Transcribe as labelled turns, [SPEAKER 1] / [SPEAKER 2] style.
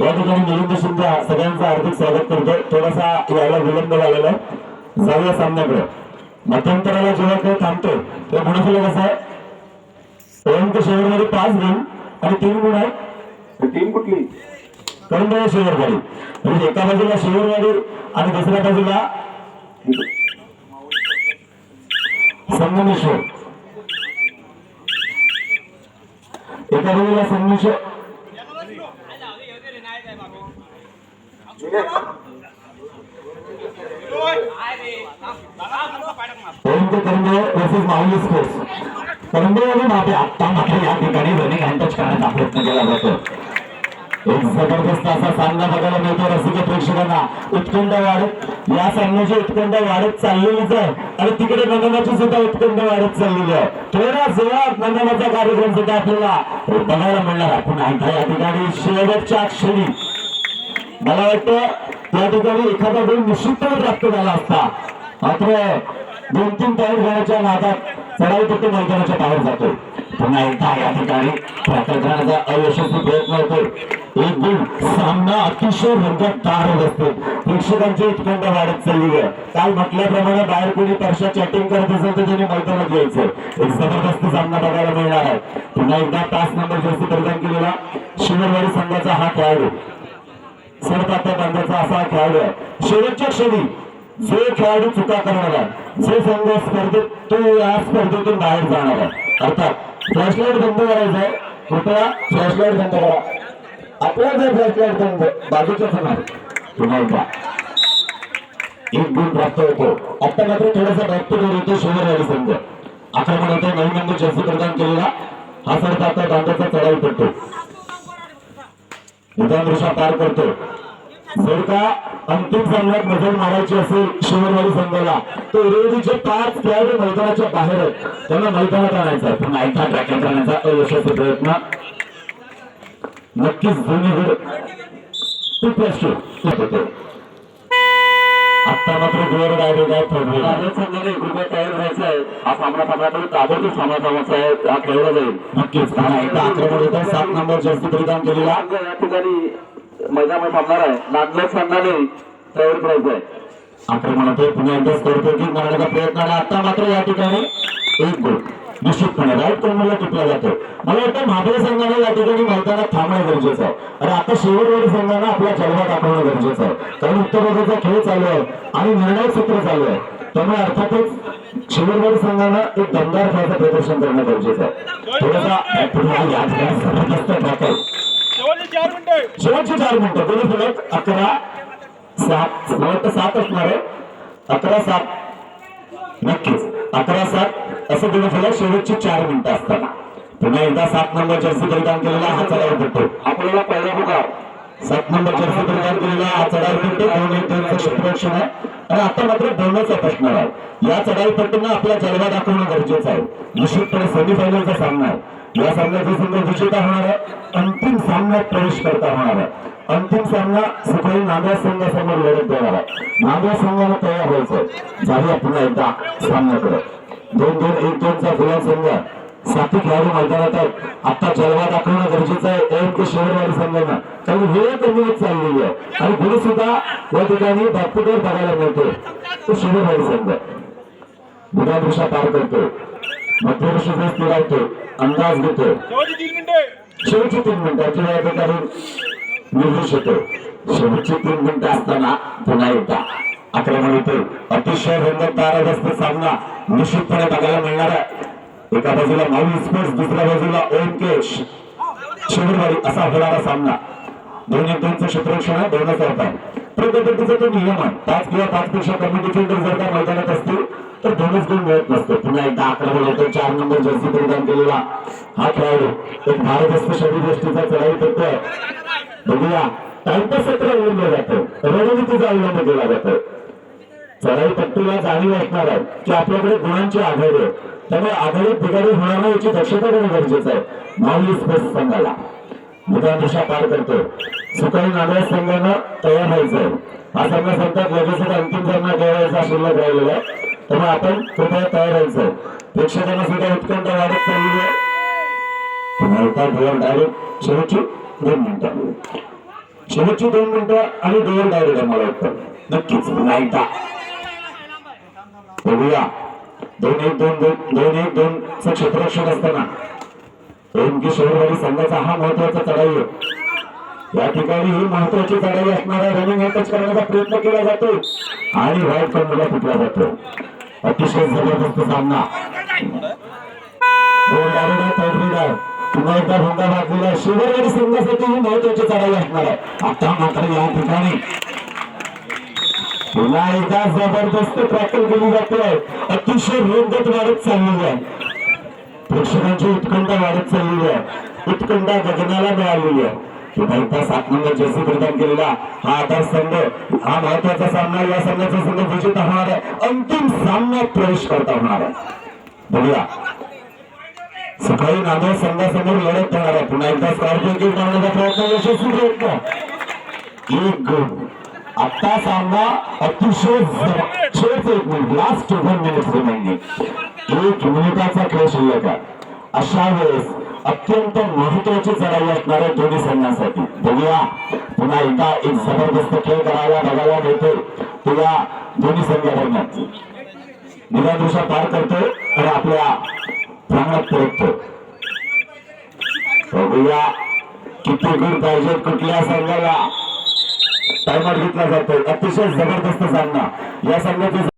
[SPEAKER 1] या ठिकाणी मिलिंद शिंदे सगळ्यांचं हार्दिक स्वागत करतो थोडासा यायला विलंब झालेला आहे. जाऊया सामन्याकडे. मध्यंतराला जेव्हा खेळ थांबतो तेव्हा गुणफल कसं आहे? ओळंक शेवटमध्ये पाच गुण आणि तीन गुण आहेत.
[SPEAKER 2] टीम कुठली?
[SPEAKER 1] करून शेवरवाडी म्हणजे एका बाजूला शेवरवाडी आणि दुसऱ्या बाजूला संगमेश्वर. एका बाजूला संगमेश्वर. माऊली स्पोर्ट्स आणि मापे आत्ता मात्र या ठिकाणी रनिंग करण्याचा प्रयत्न केला जातो एक जबरदस्त असा सामना बघायला मिळतो रसिक प्रेक्षकांना वाढत या सामन्याची उत्कंठ वाढत चाललेलीच आहे आणि तिकडे नंदनाची सुद्धा उत्कंठ वाढत चाललेली आहे थोडा जोरात नंदनाचा कार्यक्रम सुद्धा आपल्याला बघायला मिळणार या ठिकाणी शेवटच्या क्षणी मला वाटतं त्या ठिकाणी एखादा गोल निश्चितपणे प्राप्त झाला असता. मात्र दोन तीन पॉईंट घेण्याच्या नादात चढाव फक्त मैदानाच्या बाहेर जातो पुन्हा एकदा या ठिकाणी प्रकरणाचा अयशस्वी प्रयत्न होतो एक गुण सामना अतिशय रंगतदार होत असतो. प्रेक्षकांची उत्कंठ वाढत चालली आहे. काल म्हटल्याप्रमाणे बाहेर कोणी परशा चॅटिंग करत असेल तर त्यांनी मैदानात यायचं. एक जबरदस्त सामना बघायला मिळणार आहे. पुन्हा एकदा पाच नंबर जास्त प्रदान केलेला शिवरवाडी संघाचा हा खेळाडू. सरपात्या बांधायचा असा खेळाडू आहे. शेवटच्या क्षणी जो खेळाडू चुका करणार आहे जो संघ स्पर्धेत तो या स्पर्धेतून बाहेर जाणार आहे. अर्थात फ्लॅशलाईट बंद करायचं आहे. कृपया फ्लॅशलाईट बंद करा. आपला जर फ्लॅशलाईट बंद बाजूच्याच होणार तुम्हाला एक गुण प्राप्त होतो आता मात्र थोडासा प्राप्त टू येतो शिवरवाडी संघ आक्रमण होते नवीन नंबर जास्त प्रदान केलेला हा सरपात्या बांधाचा चढाई पडतो. उदाहरण पार करतो. जर का अंतिम सामन्यात मजल मारायची असेल शिवरवाडी संघाला तर विरोधीचे पाच खेळाडू मैदानाच्या बाहेर आहेत. त्यांना मैदानात आणायचा पण आयता एकदा ट्रॅकिंग करण्याचा अयशस्वी प्रयत्न. नक्कीच धोनी गुड टू प्लस आता मात्र
[SPEAKER 2] कृपया तयार व्हायचं आहे हा सामना सामना ताबडतोब सामना जमायचा आहे हा खेळला जाईल.
[SPEAKER 1] नक्कीच पुन्हा एकदा आक्रमण होतं सात नंबर जर्सी परिधान केलेला
[SPEAKER 2] या ठिकाणी मैदानात थांबणार आहे. नागनाथ संघाने तयार करायचं आहे
[SPEAKER 1] आक्रमण होते पुन्हा एकदा स्कोर करण्याचा प्रयत्न आणि आता मात्र या ठिकाणी एक गोल निश्चितपणे राईट कॉर्नरला टिपला जातो मला वाटतं महाबळी संघाने या ठिकाणी मैदानात थांबणं गरजेचं आहे. आणि आता शेवटवाडी संघानं आपला जलवा दाखवणं गरजेचं आहे. कारण उत्तरप्रदेशचा खेळ चालू आहे आणि निर्णायक सत्र चालू आहे. त्यामुळे अर्थातच शिवरवाडी संघानं एक दमदार खेळाचं प्रदर्शन करणं गरजेचं आहे. थोडासा पुन्हा जबरदस्त बॅकअप
[SPEAKER 3] शेवटचे चार मिनिटं.
[SPEAKER 1] शेवटचे चार मिनिटं. दोन्ही फलक अकरा सात. मला वाटतं सात असणार आहे. अकरा सात. नक्कीच. अकरा सात. असं तुम्ही फलक शेवटची चार मिनिटं असताना पुन्हा एकदा सात नंबर जर्सी परिधान केलेला हा चढाव पडतो
[SPEAKER 2] आपल्याला पहिला पुकार
[SPEAKER 1] सात नंबर जर्सी परिधान केलेला हा चढाव पडतो दोन एक दोनचं क्षेत्ररक्षण आहे. आणि आता मात्र दोनच प्रश्न आहे. या चढाई पट्टीनं आपला जलवा दाखवणं गरजेचं आहे. निश्चितपणे सेमीफायनलचा सामना आहे. या सामन्याचा संघ विजेता होणार आहे अंतिम सामन्यात प्रवेश करता होणार आहे. अंतिम सामना सकाळी नांद्या संघासमोर लढत देणार आहे. नांद्या संघाला तयार व्हायचं जाऊया पुन्हा एकदा सामन्याकडे. दोन दोन एक दोनचा फुला संघ. साथी खेळाडू मैदानात आहेत. आता जलवा दाखवणं गरजेचं आहे. एम के शिवरवाडी संघांना. कारण वेळ कमी होत चाललेली आहे. आणि गुरु सुद्धा या ठिकाणी बापूटर बघायला मिळतो तो शहरवाडी संघ. बुधा दिशा पार करतो मध्यवर्षीचा स्थिरावतो अंदाज घेतो
[SPEAKER 3] शेवटचे तीन मिनिटं
[SPEAKER 1] शेवटची तीन मिनिटं. किंवा या ठिकाणी निर्देश होतो शेवटची तीन मिनिटं असताना पुन्हा एकदा. आक्रमण होते अतिशय रंगतदार असतो सामना निश्चितपणे बघायला मिळणार आहे. एका बाजूला माऊली स्पोर्ट्स दुसऱ्या बाजूला ओमकेश. शिवरवाडी असा होणारा सामना. दोन एक दोनचं क्षेत्ररक्षण आहे दोनच अर्थ आहे. प्रत्येक तो नियम आहे. पाच किंवा पाच पेक्षा कमी डिफेंडर जर का मैदानात असतील तर दोनच गुण मिळत नसतो. पुन्हा एकदा आक्रमण होतो चार नंबर जर्सी परिधान केलेला हा खेळाडू. एक भारदस्त शरीर गोष्टीचा चढाई करतोय बघूया. टाइमपास सत्र उरलं जातं. रणनीतीचा अवलंब केला जातो. चढाई पट्टीला जाणीव असणार आहे की आपल्याकडे गुणांची आघाडी आहे. त्यामुळे आघाडी बिघाडी होणार नाही याची दक्षता घेणं गरजेचं आहे. माऊली स्पोर्ट्स संघाला. मुद्दा दिशा पार करतो. सुकाळी नांदेड संघानं तयार व्हायचं आहे हा संघ सांगतात लगेचच अंतिम सामना खेळायचा शिल्लक राहिलेला आहे. त्यामुळे आपण कृपया तयार व्हायचं. आहे प्रेक्षकांना सुद्धा उत्कंठ वाढत चाललेली आहे. पुन्हा एकदा डायरेक्ट शेवटची दोन मिनिटं. शेवटची दोन मिनिटं आणि दोन डायरेक्ट मला वाटतं नक्कीच. पुन्हा बघूया. दोन एक दोन दोन दोन एक दोन च क्षेत्ररक्षण असताना. एम की शहरवाडी संघाचा हा महत्त्वाचा चढाई आहे. या ठिकाणी ही महत्वाची चढाई असणारा रनिंग हॅटच करण्याचा प्रयत्न केला जातो आणि व्हाईट कॉर्नरला फुटला जातो. अतिशय जबरदस्त सामना. पुन्हा एकदा भोंगा भागलेला शिवरवाडी संघासाठी ही महत्वाची चढाई असणार आहे. आता मात्र या ठिकाणी पुन्हा एकदा जबरदस्त टॅकल केली जाते अतिशय रोगत वाढत चाललेली आहे. प्रेक्षकांची उत्कंठा वाढत चाललेली आहे. उत्कंठा गगनाला मिळालेली आहे. पुन्हा एकदा सात नंबर जर्सी प्रदान केलेला हा आता संघ हा महत्त्वाचा सामना या संघाचा संघ विजेता होणार आहे. अंतिम सामन्यात प्रवेश करता होणार आहे. बघूया. सकाळी नांदेड संघासमोर लढत होणार आहे. पुन्हा एकदा स्कॉर्पिओ घेऊन मारण्याचा प्रयत्न यशस्वी प्रयत्न एक गुण आता सामना अतिशय जब- शेवटचं एक minute last one minute remaining एक मिनिटाचा खेळ शिल्लक आहे अशा वेळेस अत्यंत महत्वाची चढाई असणार आहे दोन्ही संघांसाठी. बघूया पुन्हा एकदा एक जबरदस्त खेळ करायला बघायला मिळतो तो या दोन्ही संघादरम्यान निरादृशा पार करतो आणि आपल्या प्राणात परततो बघूया किती गुण पाहिजेत कुठल्या संघाला? टायमर घेतला जातो अतिशय जबरदस्त सामना. या सामन्याचे